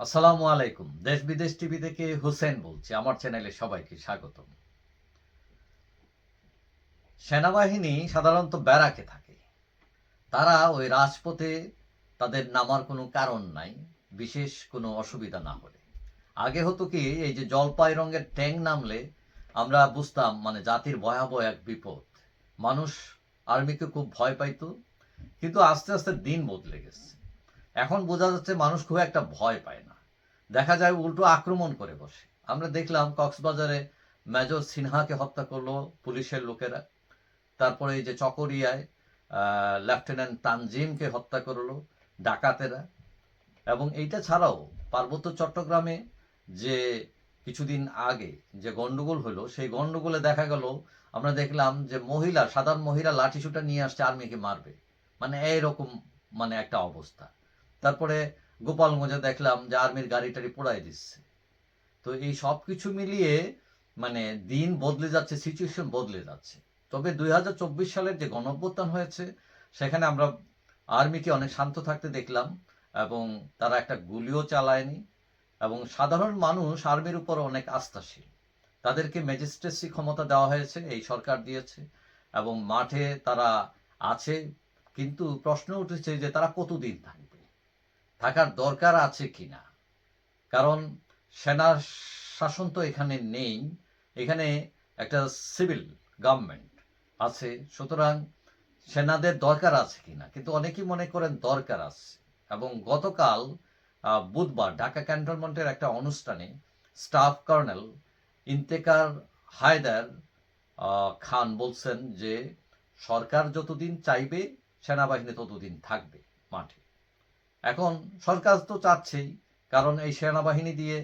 আসসালামু আলাইকুম। দেশ বিদেশ টিভি থেকে হুসেন বলছি। আমার চ্যানেলে সবাইকে স্বাগতম। সেনাবাহিনী সাধারণত ব্যারাকে থাকে। তারা ওই রাজপথে তাদের নামার কোনো কারণ নাই, বিশেষ কোনো অসুবিধা না হলে। আগে হতো কি, এই যে জলপাই রঙের ট্যাং নামলে আমরা বুঝতাম মানে জাতির ভয়াবহ এক বিপদ। মানুষ আর্মিকে খুব ভয় পাইতো, কিন্তু আস্তে আস্তে দিন বদলে গেছে। এখন বোঝা যাচ্ছে মানুষ খুব একটা ভয় পায় না। দেখা যায় উল্টো আক্রমণ করে বসে। আমরা দেখলাম কক্সবাজারে মেজর সিনহাকে হত্যা করল পুলিশের লোকেরা। তারপরে এই যে চকরিয়ায় লেফটেন্যান্ট তানজিমকে হত্যা করল ডাকাতেরা। এবং এইটা ছাড়াও পার্বত্য চট্টগ্রামে যে কিছুদিন আগে যে গন্ডগোল হলো, সেই গন্ডগোলে দেখা গেল, আমরা দেখলাম যে মহিলা, সাধারণ মহিলা লাঠি সুটা নিয়ে আসছে আর্মিকে মারবে। মানে এইরকম মানে একটা অবস্থা। তারপরে গোপালগঞ্জে দেখলাম যে আর্মির গাড়ি টাড়ি পোড়াই দিচ্ছে। তো এই সব কিছু মিলিয়ে মানে দিন বদলে যাচ্ছে সিচুয়েশন বদলে যাচ্ছে। তবে দুই হাজার চব্বিশ সালের যে গণঅভ্যুত্থান হয়েছে, সেখানে আমরা আর্মিকে অনেক শান্ত থাকতে দেখলাম এবং তারা একটা গুলিও চালায়নি এবং সাধারণ মানুষ আর্মির উপর অনেক আস্থাশীল। তাদেরকে ম্যাজিস্ট্রেসি ক্ষমতা দেওয়া হয়েছে, এই সরকার দিয়েছে এবং মাঠে তারা আছে, কিন্তু প্রশ্ন উঠেছে যে তারা কতদিন থাকবে? থাকার দরকার আছে কিনা? কারণ সেনা শাসন তো এখানে নেই, এখানে একটা সিভিল গভর্নমেন্ট আছে, সুতরাং সেনাদের দরকার আছে কিনা? কিন্তু অনেকেই মনে করেন দরকার আছে। এবং গতকাল বুধবার ঢাকা ক্যান্টনমেন্টের একটা অনুষ্ঠানে স্টাফ কর্নেল ইন্তেকার হায়দার খান বলছেন যে, সরকার যতদিন চাইবে, সেনাবাহিনী ততদিন থাকবে মাঠে। এখন সরকার তো চাচ্ছেই, কারণ এই সেনাবাহিনী দিয়ে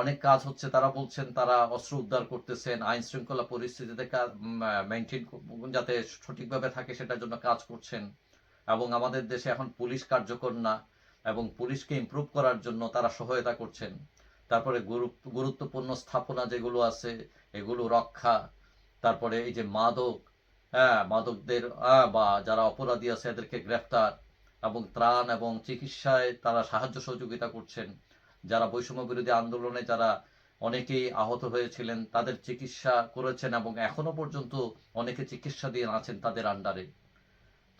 অনেক কাজ হচ্ছে। তারা বলছেন তারা অস্ত্র উদ্ধার করতেছেন, আইন শৃঙ্খলা পরিস্থিতিতে মেনটেন যাতে সঠিকভাবে থাকে সেটার জন্য কাজ করছেন। এবং আমাদের দেশে এখন পুলিশ কার্যকর না, এবং পুলিশকে ইমপ্রুভ করার জন্য তারা সহায়তা করছেন। তারপরে গুরু- গুরুত্বপূর্ণ স্থাপনা যেগুলো আছে, এগুলো রক্ষা, তারপরে এই যে মাদক হ্যাঁ মাদকদের বা যারা অপরাধী আছে, এদেরকে গ্রেফতার এবং ত্রাণ এবং চিকিৎসায় তারা সাহায্য সহযোগিতা করছেন। যারা বৈষম্য বিরোধী আন্দোলনে যারা অনেকেই আহত হয়েছিলেন, তাদের চিকিৎসা করেছেন এবং এখনও পর্যন্ত অনেকে চিকিৎসা দিয়ে আছেন তাদের আন্ডারে।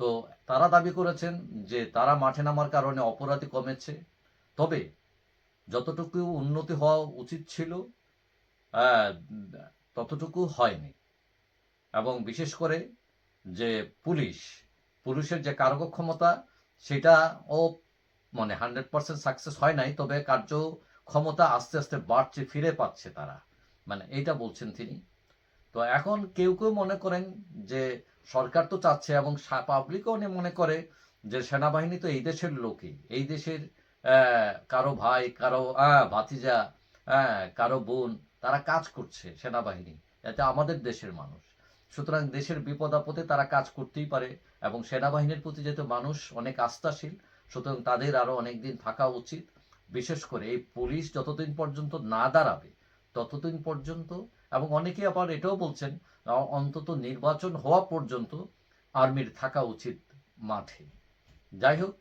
তো তারা দাবি করেছেন যে তারা মাঠে নামার কারণে অপরাধী কমেছে। তবে যতটুকু উন্নতি হওয়া উচিত ছিল ততটুকু হয়নি। এবং বিশেষ করে যে পুলিশ, পুলিশের যে কার্যক্ষমতা সেটা ও মানে হান্ড্রেড পার্সেন্ট সাকসেস হয় নাই, তবে কার্য ক্ষমতা আস্তে আস্তে বাড়ছে, ফিরে পাচ্ছে তারা। মানে এইটা বলছেন তিনি। তো এখন কেউ কেউ মনে করেন যে সরকার তো চাচ্ছে এবং পাবলিকও মনে করে যে সেনাবাহিনী তো এই দেশের লোকই। এই দেশের কারও ভাই, কারও ভাতিজা কারও বোন, তারা কাজ করছে সেনাবাহিনী। এটা আমাদের দেশের মানুষ। সুতরাং দেশের বিপদ আপদে তারা কাজ করতেই পারে এবং সেনাবাহিনীর প্রতি যেহেতু মানুষ অনেক আস্থাশীল, সুতরাং তাদের আরও অনেকদিন থাকা উচিত। বিশেষ করে এই পুলিশ যতদিন পর্যন্ত না দাঁড়াবে, ততদিন পর্যন্ত এবং অনেকে আবার এটাও বলছেন অন্তত নির্বাচন হওয়া পর্যন্ত আর্মির থাকা উচিত মাঠে। যাই হোক,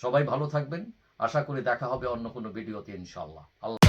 সবাই ভালো থাকবেন। আশা করি দেখা হবে অন্য কোনো ভিডিওতে ইনশাল্লাহ আল্লাহ